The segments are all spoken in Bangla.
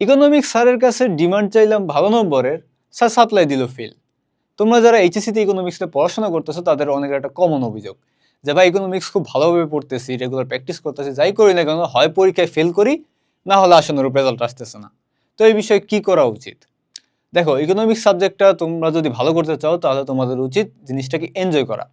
ইকোনমিক্স স্যারের কাছে ডিমান্ড চাইলাম ভালো নম্বরের, স্যার সাপ্লাই দিল ফিল তোমরা যারা এইচএসসিতে ইকোনমিক্সে পড়াশোনা করতেছো, তাদের অনেকের একটা কমন অভিযোগ, যে ভাই ইকোনমিক্স খুব ভালোভাবে পড়তেছি রেগুলার প্র্যাকটিস করতেছি, যাই করি না কেন, হয় পরীক্ষায় ফেল করি, না হলে আসানোর রেজাল্ট আসতেছে না। তো এই বিষয়ে কি করা উচিত? দেখো ইকোনমিক্স সাবজেক্টটা তোমরা যদি ভালো করতে চাও, তাহলে তোমাদের উচিত জিনিসটাকে এনজয় করা।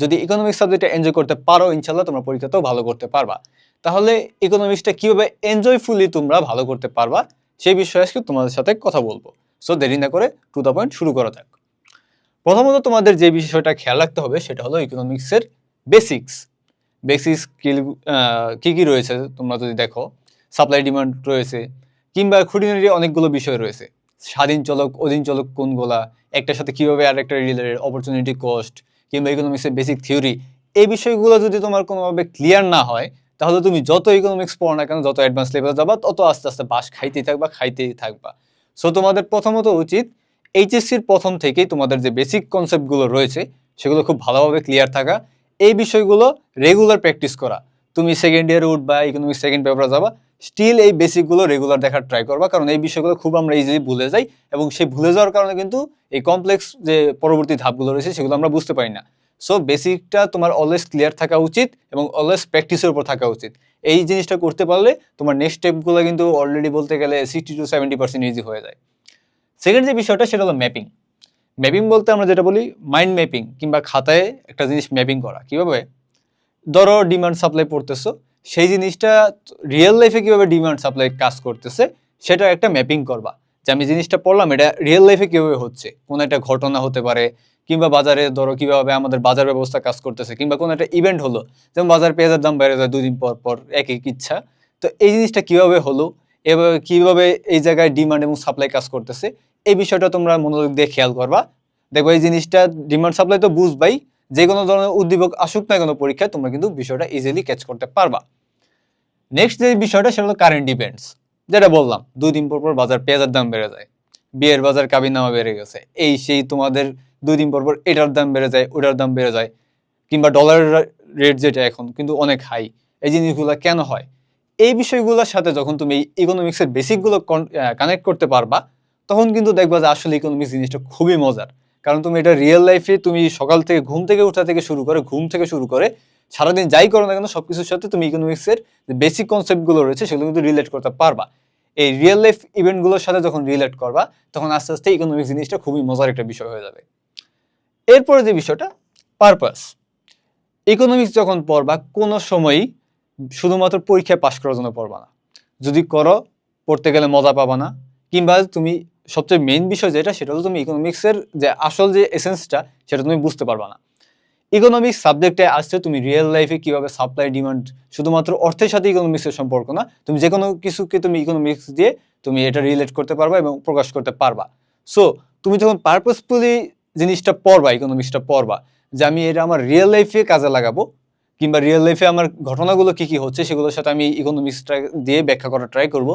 যদি ইকোনমিক্স সাবজেক্টটা এনজয় করতে পারো ইনশাল্লাহ তোমরা পরীক্ষাতেও ভালো করতে পারবা। তাহলে ইকোনমিক্সটা কীভাবে এনজয়ফুলি তোমরা ভালো করতে পারবা সেই বিষয়ে আজকে তোমাদের সাথে কথা বলব। সো দেরি না করে টু দ্য পয়েন্ট শুরু করা যাক। প্রথমত তোমাদের যে বিষয়টা খেয়াল রাখতে হবে সেটা হলো ইকোনমিক্সের বেসিক্স বেসিক স্কিল কি কি রয়েছে তোমরা যদি দেখো? সাপ্লাই ডিমান্ড রয়েছে, কিংবা খুঁটিনাটি অনেকগুলো বিষয় রয়েছে। স্বাধীন চলক, অধীন চলক কোনগুলা, একটার সাথে কীভাবে আরেকটা রিলেটেড অপরচুনিটি কস্ট কিংবা ইকোনমিক্সের বেসিক থিওরি এই বিষয়গুলো যদি তোমার কোনোভাবে ক্লিয়ার না হয় তাহলে তুমি যত ইকোনমিক্স পড়ো না কেন, যত অ্যাডভান্স লেভেলে যাবা, তত আস্তে আস্তে বাস খাইতেই থাকবা খাইতেই থাকবা। সো তোমাদের প্রথমত উচিত এইচএসসির প্রথম থেকেই তোমাদের যে বেসিক কনসেপ্টগুলো রয়েছে, সেগুলো খুব ভালোভাবে ক্লিয়ার থাকা। এই বিষয়গুলো রেগুলার প্র্যাকটিস করা। তুমি সেকেন্ড ইয়ারে উঠবা ইকোনমিক্স সেকেন্ড পেপারে যাবা স্টিল এই বেসিকগুলো রেগুলার দেখার ট্রাই করবা, কারণ এই বিষয়গুলো খুব আমরা ইজিলি ভুলে যাই এবং সেই ভুলে যাওয়ার কারণে কিন্তু এই কমপ্লেক্স যে পরবর্তী ধাপগুলো রয়েছে, সেগুলো আমরা বুঝতে পারি না। সো বেসিকটা তোমার অলওয়েজ ক্লিয়ার থাকা উচিত এবং অলওয়েজ প্র্যাকটিসের উপর থাকা উচিত। এই জিনিসটা করতে পারলে তোমার নেক্সট স্টেপগুলো কিন্তু অলরেডি বলতে গেলে sixty to seventy percent easy হয়ে যায়। সেকেন্ড যে বিষয়টা, সেটা হলো ম্যাপিং ম্যাপিং বলতে আমরা যেটা বলি মাইন্ড ম্যাপিং কিংবা খাতায় একটা জিনিস ম্যাপিং করা। কীভাবে? ধরো ডিমান্ড সাপ্লাই পড়তেছো, সেই জিনিসটা রিয়েল লাইফে কীভাবে ডিমান্ড সাপ্লাই কাজ করতেছে, সেটা একটা ম্যাপিং করবা। যে আমি জিনিসটা পড়লাম, এটা রিয়েল লাইফে কীভাবে হচ্ছে? কোনো একটা ঘটনা হতে পারে, কিংবা বাজারে ধরো কীভাবে আমাদের বাজার ব্যবস্থা কাজ করতেছে, কিংবা কোনো একটা ইভেন্ট হলো, যেমন বাজার পেঁয়াজের দাম বেড়ে যায় দুদিন পর পর, এক এক ইচ্ছা। তো এই জিনিসটা কীভাবে হলো, এভাবে কীভাবে এই জায়গায় ডিমান্ড এবং সাপ্লাই কাজ করতেছে, এই বিষয়টা তোমরা মনোযোগ দিয়ে খেয়াল করবা। দেখো, এই জিনিসটা ডিমান্ড সাপ্লাই তো বুঝবাই, যে কোনো ধরনের উদ্দীপক আসুক না কোনো পরীক্ষায়, তোমরা কিন্তু বিষয়টা ইজিলি ক্যাচ করতে পারবা। নেক্সট যে বিষয়টা, সেটা হলো কারেন্ট ইভেন্টস যেটা বললাম, দুই দিন পর পর বাজার পেঁয়াজের দাম বেড়ে যায়, বিয়ের বাজার কাবিনামা বেড়ে গেছে, এই সেই তোমাদের দুই দিন পর পর এটার দাম বেড়ে যায়, ওটার দাম বেড়ে যায়, কিংবা ডলারের রেট যেটা এখন কিন্তু অনেক হাই এই জিনিসগুলো কেন হয়? এই বিষয়গুলোর সাথে যখন তুমি ইকোনমিক্সের বেসিকগুলো কানেক্ট করতে পারবা, তখন কিন্তু দেখবা যে আসলে ইকোনমিক্স জিনিসটা খুবই মজার, কারণ তুমি এটা রিয়েল লাইফে তুমি সকাল থেকে ঘুম থেকে ওঠা থেকে শুরু করে, ঘুম থেকে শুরু করে, সারাদিন যাই করো না কেন সব কিছুর সাথে তুমি ইকোনমিক্সের বেসিক কনসেপ্টগুলো রয়েছে, সেগুলো কিন্তু রিলেট করতে পারবা। এই রিয়েল লাইফ ইভেন্টগুলোর সাথে যখন রিলেট করবা, তখন আস্তে আস্তে ইকোনমিক্স জিনিসটা খুবই মজার একটা বিষয় হয়ে যাবে। এরপরে যে বিষয়টা পারপাস ইকোনমিক্স যখন পড়বা, কোনো সময়ই শুধুমাত্র পরীক্ষায় পাশ করার জন্য পড়বা না। যদি করো, পড়তে গেলে মজা পাবা না, কিংবা তুমি সবচেয়ে মেইন বিষয় যেটা, সেটা হলো তুমি ইকোনমিক্সের যে আসল যে এসেন্সটা সেটা তুমি বুঝতে পারবা না। ইকোনমিক্স সাবজেক্টে আসছে, তুমি রিয়েল লাইফে কীভাবে সাপ্লাই ডিমান্ড শুধুমাত্র অর্থের সাথে ইকোনমিক্সের সম্পর্ক না, তুমি যে কোনো কিছুকে তুমি ইকোনমিক্স দিয়ে তুমি এটা রিলেট করতে পারবা এবং প্রকাশ করতে পারবা। সো তুমি যখন পারপাসফুলি জিনিসটা পড়বা ইকোনমিক্সটা পড়বা, যে আমি এটা আমার রিয়েল লাইফে কাজে লাগাবো, কিংবা রিয়েল লাইফে আমার ঘটনাগুলো কি কি হচ্ছে, সেগুলোর সাথে আমি ইকোনমিক্সটা দিয়ে ব্যাখ্যা করার ট্রাই করব,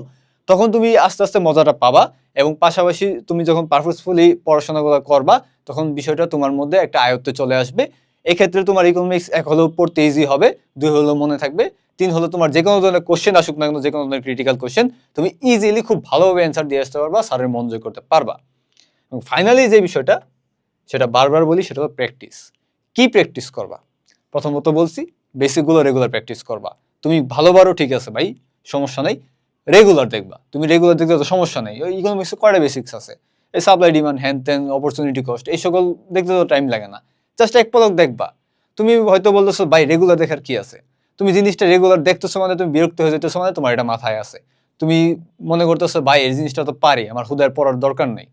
তখন তুমি আস্তে আস্তে মজাটা পাবা এবং পাশাপাশি তুমি যখন পারপাসফুলি পড়াশোনাগুলো করবা, তখন বিষয়টা তোমার মধ্যে একটা আয়ত্তে চলে আসবে এক্ষেত্রে তোমার ইকোনমিক্স এক হলেও পড়তে ইজি হবে, দুই হলেও মনে থাকবে, তিন হলো তোমার যে কোনো ধরনের কোশ্চেন আসুক না কেন, যে কোনো ধরনের ক্রিটিক্যাল কোশ্চেন তুমি ইজিলি খুব ভালোভাবে অ্যান্সার দিয়ে আসতে পারবা, স্যারের জয় করতে পারবা। এবং ফাইনালি যে বিষয়টা, সেটা বারবার বলি, সেটা হলো প্র্যাকটিস কি প্র্যাকটিস করবা? প্রথমত বলছি বেসিকগুলো রেগুলার প্র্যাকটিস করবা। তুমি ভালোবারও ঠিক আছে ভাই, সমস্যা নেই রেগুলার দেখবা। তুমি রেগুলার দেখতে তো সমস্যা নেই, ওই ইকোনমিক্সে কয়টা বেসিক্স আছে? এই সাপ্লাই ডিমান্ড হ্যান ত্যান অপরচুনিটি কস্ট এই সকল দেখতে তো টাইম লাগে না। জাস্ট এক পলক দেখবা। তুমি হয়তো বলতেছো, ভাই রেগুলার দেখার কি আছে? তুমি জিনিসটা রেগুলার দেখতেছো মানে তুমি বিরক্ত হয়ে যেতেছো মানে তোমার এটা মাথায় আছে। তুমি মনে করতেছো, ভাই, এই জিনিসটা তো পারি, আমার হুদার পড়ার দরকার নেই।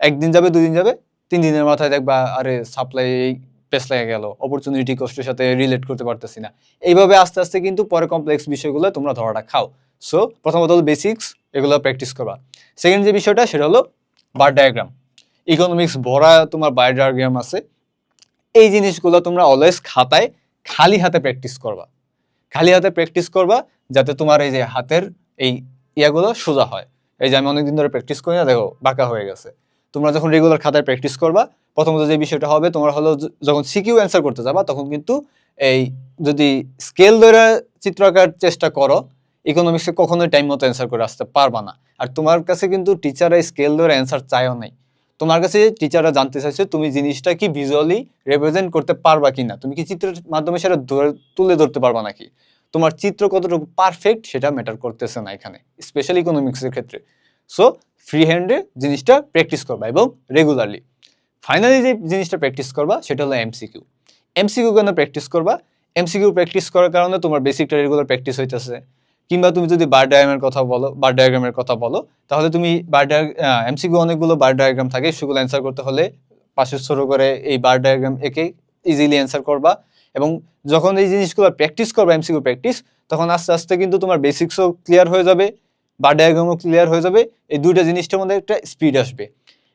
একদিন যাবে দুই দিন যাবে, তিন দিনের মাথায় দেখবা, আরে সাপ্লাই পেস লেগে গেল অপরচুনিটি কষ্টের সাথে রিলেট করতে পারতেছি না। এইভাবে আস্তে আস্তে কিন্তু পরে কমপ্লেক্স বিষয়গুলো তোমরা ধরাটা খাও। সো প্রথমত হলো বেসিক্স এগুলো প্র্যাকটিস করবা। সেকেন্ড যে বিষয়টা, সেটা হলো বার ডায়াগ্রাম ইকোনমিক্স ভরা তোমার বার ডায়াগ্রাম আছে। এই জিনিসগুলো তোমরা অলওয়েজ খাতায় খালি হাতে প্র্যাকটিস করবা। খালি হাতে প্র্যাকটিস করবা যাতে তোমার এই যে হাতের এই ইয়াগুলো সোজা হয়। এই যে আমি অনেকদিন ধরে প্র্যাকটিস করি না, দেখো, বাঁকা হয়ে গেছে। তোমরা যখন রেগুলার খাতায় প্র্যাকটিস করবা, প্রথমত যে বিষয়টা হবে, তোমরা হলো যখন সিকিউ অ্যান্সার করতে যাবা, তখন কিন্তু এই যদি স্কেল ধরে চিত্র আঁকার চেষ্টা করো ইকোনমিক্সে কখনোই টাইম মতো অ্যান্সার করে আসতে পারবা না। আর তোমার কাছে কিন্তু টিচাররা স্কেল ধরে অ্যান্সার চায়ও নাই। তোমার কাছে টিচাররা জানতে চাইছে তুমি জিনিসটা কি ভিজুয়ালি রিপ্রেজেন্ট করতে পারবা কিনা? তুমি কি চিত্রের মাধ্যমে সেটা তুলে ধরতে পারবা নাকি? তোমার চিত্র কতটুকু পারফেক্ট সেটা ম্যাটার করতেছে না এখানে স্পেশাল ইকোনমিক্সের ক্ষেত্রে। সো ফ্রি হ্যান্ডে জিনিসটা প্র্যাকটিস করবা এবং রেগুলারলি ফাইনালি যে জিনিসটা প্র্যাকটিস করবা সেটা হলো এমসিকিউ এমসিকিউ কেন প্র্যাকটিস করবা? এমসিকিউ প্র্যাকটিস করার কারণে তোমার বেসিকটা রেগুলার প্র্যাকটিস হইতেছে। কিংবা তুমি যদি বার ডায়াগ্রামের কথা বলো বার ডায়াগ্রামের কথা বলো, তাহলে তুমি বার এমসিকিউ অনেকগুলো বার ডায়াগ্রাম থাকে। সেগুলো অ্যান্সার করতে হলে পাশে ছোট করে এই বার ডায়াগ্রাম একে ইজিলি অ্যান্সার করবা। এবং যখন এই জিনিসগুলো প্র্যাকটিস করবা এমসিকিউ প্র্যাকটিস তখন আস্তে আস্তে কিন্তু তোমার বেসিক্সও ক্লিয়ার হয়ে যাবে বার ডায়াগ্রামও ক্লিয়ার হয়ে যাবে। এই দুইটা জিনিসটার মধ্যে একটা স্পিড আসবে।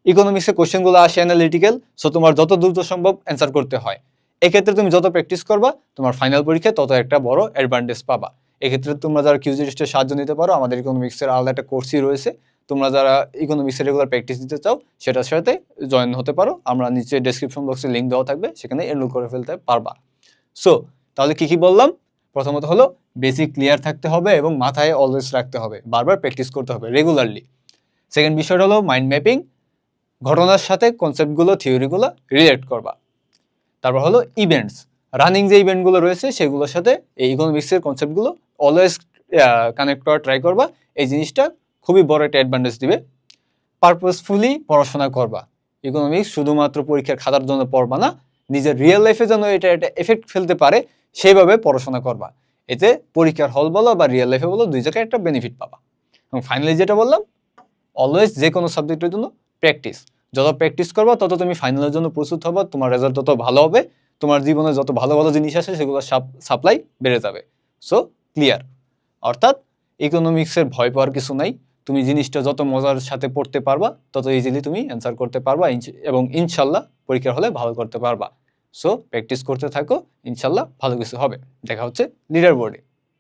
ইকোনমিক্সের কোশ্চেনগুলো আসে অ্যানালিটিক্যাল সো তোমার যত দ্রুত সম্ভব অ্যান্সার করতে হয়। এক্ষেত্রে তুমি যত প্র্যাকটিস করবা, তোমার ফাইনাল পরীক্ষায় তত একটা বড় অ্যাডভান্টেজ পাবা। এক্ষেত্রে তোমরা যারা কিউজি টেস্টের সাহায্য নিতে পারো, আমাদের ইকোনমিক্সের আলাদা একটা কোর্সই রয়েছে। তোমরা যারা ইকোনমিক্সের রেগুলার প্র্যাকটিস দিতে চাও, সেটার সাথে জয়েন হতে পারো। আমরা নিচে ডেসক্রিপশন বক্সে লিঙ্ক দেওয়া থাকবে, সেখানে এনরোল করে ফেলতে পারবা। সো তাহলে কি কি বললাম? প্রথমত হলো বেসিক ক্লিয়ার থাকতে হবে এবং মাথায় অলওয়েজ রাখতে হবে। বারবার প্র্যাকটিস করতে হবে রেগুলারলি সেকেন্ড বিষয়টা হলো মাইন্ড ম্যাপিং ঘটনার সাথে কনসেপ্টগুলো থিওরিগুলো রিলেট করবা। তারপর হলো ইভেন্টস রানিং যে ইভেন্টগুলো রয়েছে, সেগুলোর সাথে এই ইকোনমিক্সের কনসেপ্টগুলো অলওয়েজ কানেক্ট করা ট্রাই করবা। এই জিনিসটা খুবই বড় একটা অ্যাডভান্টেজ দিবে। পারপাসফুলি পড়াশোনা করবা। ইকোনমিক্স শুধুমাত্র পরীক্ষার খাতার জন্য পড়বা না, নিজের রিয়েল লাইফে যেন এটা একটা এফেক্ট ফেলতে পারে, সেইভাবে পড়াশোনা করবা। এতে পরীক্ষার হল বলো বা রিয়েল লাইফে বলো, দুই জায়গায় একটা বেনিফিট পাবা। এবং ফাইনালি যেটা বললাম অলওয়েজ যে কোনো সাবজেক্টের জন্য প্র্যাকটিস যত প্র্যাকটিস করবা, তত তুমি ফাইনালের জন্য প্রস্তুত হবা, তোমার রেজাল্ট তত ভালো হবে, তোমার জীবনে যত ভালো ভালো জিনিস আছে সেগুলো সাপ্লাই বেড়ে যাবে। সো ক্লিয়ার অর্থাৎ ইকোনমিক্সের ভয় পাওয়ার কিছু নাই। তুমি জিনিসটা যত মজার সাথে পড়তে পারবা, তত ইজিলি তুমি অ্যান্সার করতে পারবা এবং ইনশাল্লাহ পরীক্ষার হলে ভালো করতে পারবা। সো প্র্যাকটিস করতে থাকো, ইনশাল্লাহ ভালো কিছু হবে। দেখা হচ্ছে লিডার বোর্ডে